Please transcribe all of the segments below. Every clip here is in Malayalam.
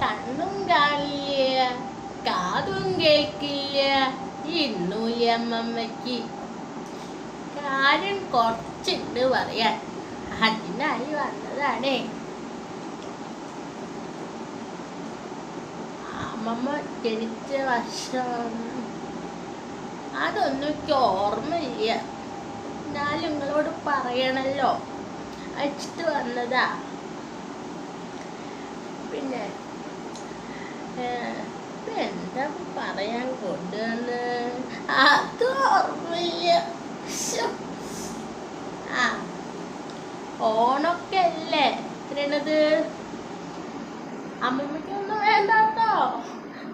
കണ്ണും കാണില്ല കാതും കേൾക്കില്ല. ഇന്നൂല്ല അമ്മമ്മയ്ക്ക് കാര്യം കുറച്ചുണ്ട് പറയാൻ അതിനായി വന്നതാണേ. അമ്മമ്മ ജനിച്ച വർഷം അതൊന്നും എനിക്ക് ഓർമ്മയില്ല. എന്നാലും നിങ്ങളോട് പറയണല്ലോ. അയച്ചിട്ട് വന്നതാ. പിന്നെ എന്താ പറയാൻ കൊണ്ടുവന്ന്? അത് ഓർമ്മയില്ല. ആ ഓണൊക്കെ അല്ലേ? എത്രയാണത്? അമ്മമ്മയ്ക്കൊന്നും വേണ്ടാട്ടോ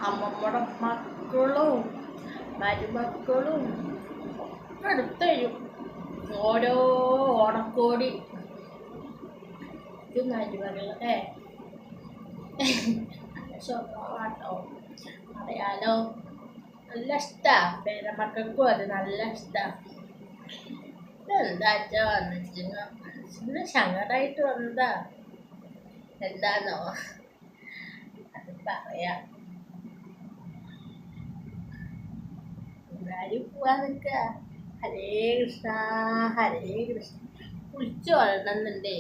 അമ്മമ്മയുടെ മക്കളും മരുമക്കളും ഒക്കെ എടുത്ത് തരും. ഓരോ ഓണക്കോടി. ഇത് മരുമകളുടെ നല്ല സ്വഭാവമാട്ടോ അറിയാലോ നല്ല ഇഷ്ടാ. പേരമക്കൾക്കും അത് നല്ല ഇഷ്ടാ. എന്താച്ചാ വന്നിട്ട് മനസ്സിന് സങ്കടമായിട്ട് വന്നതാ. എന്താന്നോ? അത് പറയാം. ഹരേ കൃഷ്ണ ഹരേ കൃഷ്ണ. കുളിച്ചു വളരണമെന്നുണ്ടേ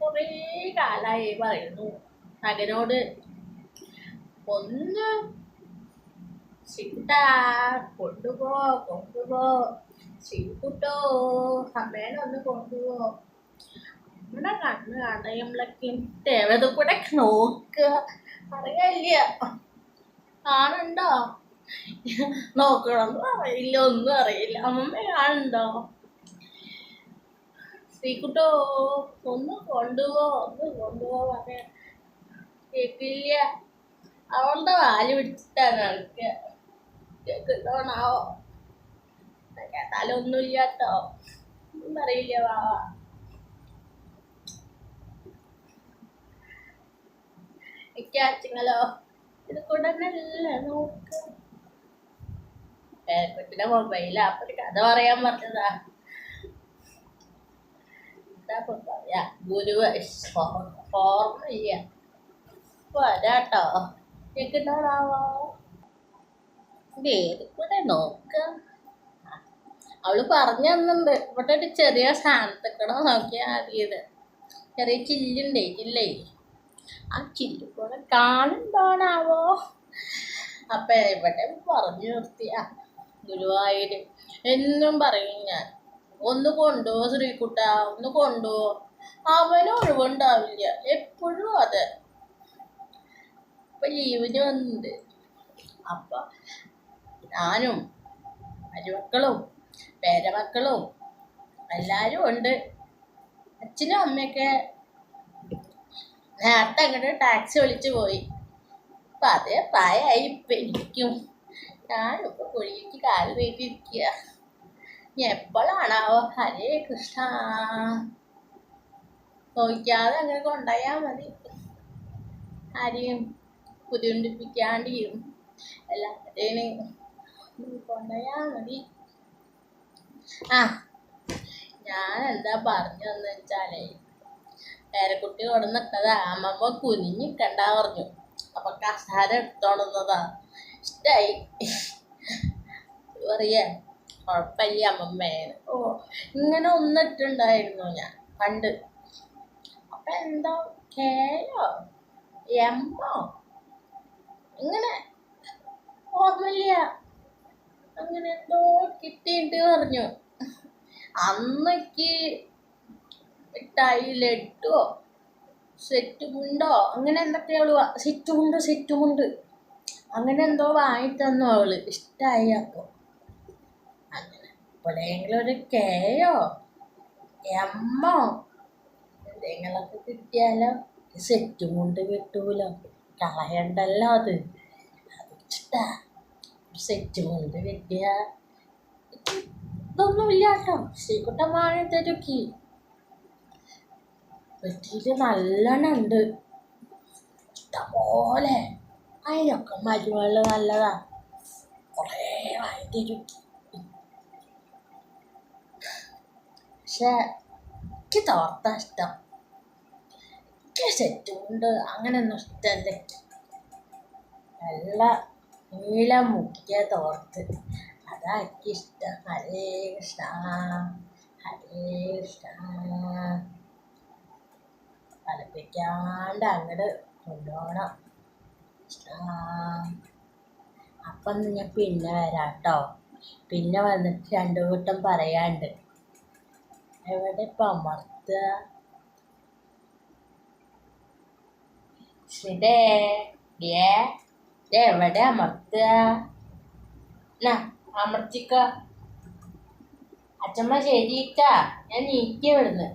കുറേ പറയുന്നു. മകനോട് ഒന്ന് കൊണ്ടുപോ കൊണ്ടുപോ. ചിട്ടോ അമ്മേനെ ഒന്ന് കൊണ്ടുപോ. നമ്മുടെ കണ്ണ് കാണുമ്പോഴൊക്കെ ദേവത കൂടെ നോക്കുക. അറിയില്ല കാണുണ്ടോ നോക്കണം അറിയില്ല ഒന്നും അറിയില്ല. അമ്മമ്മ കാണുണ്ടോ ശ്രീകുട്ടോ ഒന്ന് കൊണ്ടുപോ ഒന്ന് കൊണ്ടുപോ പറയാ കേക്കില്ല അവളുടെ വാൽ പിടിച്ചിട്ടാണ് നടക്കുക. കേക്കിട്ടോണാവോ കേട്ടാലൊന്നുമില്ല കേട്ടോ ഒന്നും അറിയില്ല വാവ. ഇക്കാച്ചിങ്ങളോ ഇത് കൂടെ തന്നെ നോക്ക്. പേരക്കുട്ടിയുടെ മൊബൈലാ അപ്പൊ കഥ പറയാൻ പറഞ്ഞതാ. എന്താ പറയാ? ഗുരുവ് ഓർമ്മയില്ല വരാട്ടോ കൂടെ നോക്ക. അവൾ പറഞ്ഞു തന്നുണ്ട് ഇവിടെ ഒരു ചെറിയ സ്ഥാനത്തേക്കട നോക്കിയാൽ മതിയത് ചെറിയ ചില്ലുണ്ടേ ചില്ലേ? ആ ചില്ല് കൂടെ കാണുമ്പോണാവോ അപ്പൊ ഇവിടെ പറഞ്ഞു നിർത്തിയ ഗുരുവായൂര്. എന്നും പറയും ഞാൻ. ഒന്ന് കൊണ്ടുപോ ശ്രീകുട്ട ഒന്ന് കൊണ്ടുപോ. അവന് ഒഴിവുണ്ടാവില്ല എപ്പോഴും അതെ. ഇപ്പൊ ലീവിന് വന്നിട്ടുണ്ട് അപ്പൊ ഞാനും മരുമക്കളും പേരമക്കളും എല്ലാരും ഉണ്ട്. അച്ഛനും അമ്മയൊക്കെ നേരത്തെ അങ്ങോട്ട് ടാക്സി വിളിച്ചു പോയി. അപ്പൊ അതേ പ്രായമായി ഇപ്പൊ എനിക്കും. ഞാനിപ്പോ കുഴിക്ക് കാൽ വീട്ടിരിക്കുക എപ്പോഴാണാവോ ഹരേ കൃഷ്ണ. നോക്കാതെ അങ്ങനെ കൊണ്ടുപോയാൽ മതി. ആരെയും ബുദ്ധിമുട്ടിപ്പിക്കാണ്ടിയും എല്ലാവരെയും കൊണ്ടുപോയാൽ മതി. ആ ഞാൻ എന്താ പറഞ്ഞു പറഞ്ഞതെന്ന് വെച്ചാലേ പേരക്കുട്ടി കൊടുന്നിട്ടതാ അമ്മമ്മ കുനിഞ്ഞിക്കണ്ട പറഞ്ഞു. അപ്പൊ കസാര എടുത്തോണ്ടുന്നതാ ഇഷ്ടായി. പറയേ കുഴപ്പമില്ല അമ്മമ്മേന് ഓ ഇങ്ങനെ ഒന്നിട്ടുണ്ടായിരുന്നു ഞാൻ പണ്ട്. അപ്പൊ എന്താ കേയോ എമ്മോ? ഇങ്ങനെ ഓർമ്മയില്ല. അങ്ങനെ എന്തോ കിട്ടിയിട്ട് പറഞ്ഞു. അന്നക്ക് മിഠായി ലഡുവോ സെറ്റ് മുണ്ടോ അങ്ങനെ എന്തൊക്കെ അവൾ വാ- സെറ്റ് മുണ്ട് സെറ്റ് മുണ്ട്. അങ്ങനെ എന്തോ വാങ്ങി തന്നു അവൾ. ഇഷ്ടായി അപ്പൊ. അങ്ങനെ. എപ്പോഴെങ്കിലും ഒരു കേയോ എമ്മോ എന്തെങ്കിലുമൊക്കെ കിട്ടിയാലോ സെറ്റ് മുണ്ട് കിട്ടൂലോ. കളയണ്ടല്ലോ അത്. അത് ഇഷ്ടാ സെറ്റ് കൊണ്ട് കിട്ടിയ ഇതൊന്നുമില്ല കേട്ടോ ശ്രീകുട്ടൻ വാങ്ങി തരുക്കി വെട്ടിയിട്ട് നല്ലോണം ഉണ്ട്. ഇഷ്ടംപോലെ. അതിനൊക്കെ മരുവെള്ള നല്ലതാ. കുറേ തരും. പക്ഷെ എനിക്ക് തോർത്ത ഇഷ്ടം. വലിയ സെറ്റ് കൊണ്ട് അങ്ങനെ നിർത്തല്ലേ നല്ല നീല മുക്കിയ തോർത്ത്. അതാ എനിക്കിഷ്ടം ഹരേ കൃഷ്ണ ഹരേ കൃഷ്ണ. തലപ്പിക്കാണ്ട് അങ്ങോട്ട് കൊണ്ടുപോകണം അപ്പം ഞാൻ പിന്നെ വരാം കേട്ടോ പിന്നെ വന്നിട്ട് രണ്ടു കൂട്ടം പറയാണ്ട്. എവിടെ ഇപ്പം അമർത്തുക? ശ്രീതേ ഏ ദേ എവിടെ അമർത്തുക എന്നാ അമർത്തിക്ക. അച്ഛമ്മ ശരിട്ടാ ഞാൻ നീക്കി വിടുന്നു